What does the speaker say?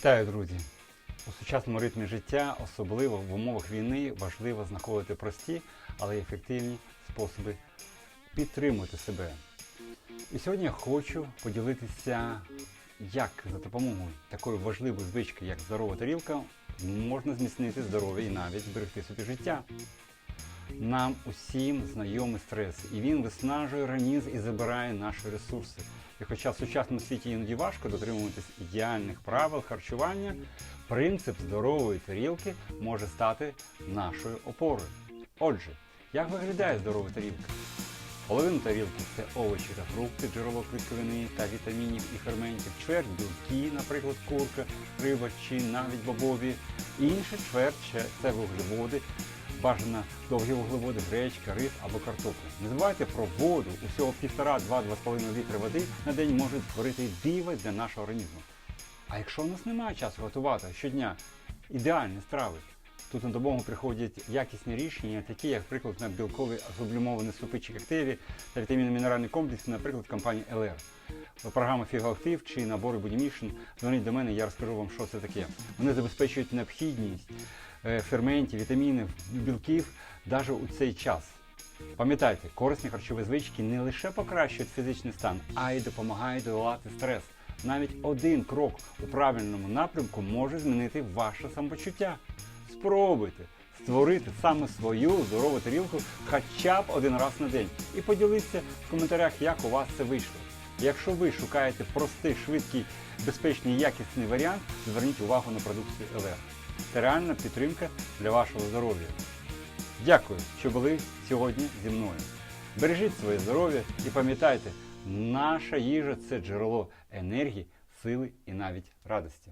Вітаю, друзі! У сучасному ритмі життя, особливо в умовах війни, важливо знаходити прості, але ефективні способи підтримувати себе. І сьогодні я хочу поділитися, як за допомогою такої важливої звички, як здорова тарілка, можна зміцнити здоров'я і навіть зберегти собі життя. Нам усім знайомий стрес, і він виснажує організм і забирає наші ресурси. І хоча в сучасному світі іноді важко дотримуватись ідеальних правил харчування, принцип здорової тарілки може стати нашою опорою. Отже, як виглядає здорова тарілка? Половина тарілки це овочі та фрукти, джерело клітковини та вітамінів і ферментів, чверть білки, наприклад, курка, риба чи навіть бобові. Інша чверть це вуглеводи, бажано довгі вуглеводи, гречка, рис або картопля. Не забувайте про воду. Усього 1,5-2-2,5 літри води на день можуть створити диво для нашого організму. А якщо у нас немає часу готувати щодня ідеальні страви, тут на допомогу приходять якісні рішення, такі як, наприклад, на білкові сублімовані супи чи коктейлі та вітамінно-мінеральні комплекси, наприклад, компанії LR. Програма Фігалактив чи набори Будімішн. Дзвоніть до мене, я розкажу вам, що це таке. Вони забезпечують необхідність ферментів, вітамінів, білків навіть у цей час. Пам'ятайте, корисні харчові звички не лише покращують фізичний стан, а й допомагають долати стрес. Навіть один крок у правильному напрямку може змінити ваше самопочуття. Спробуйте створити саме свою здорову тарілку хоча б один раз на день і поділіться в коментарях, як у вас це вийшло. Якщо ви шукаєте простий, швидкий, безпечний, якісний варіант, зверніть увагу на продукцію ЛР. Це реальна підтримка для вашого здоров'я. Дякую, що були сьогодні зі мною. Бережіть своє здоров'я і пам'ятайте, наша їжа це джерело енергії, сили і навіть радості.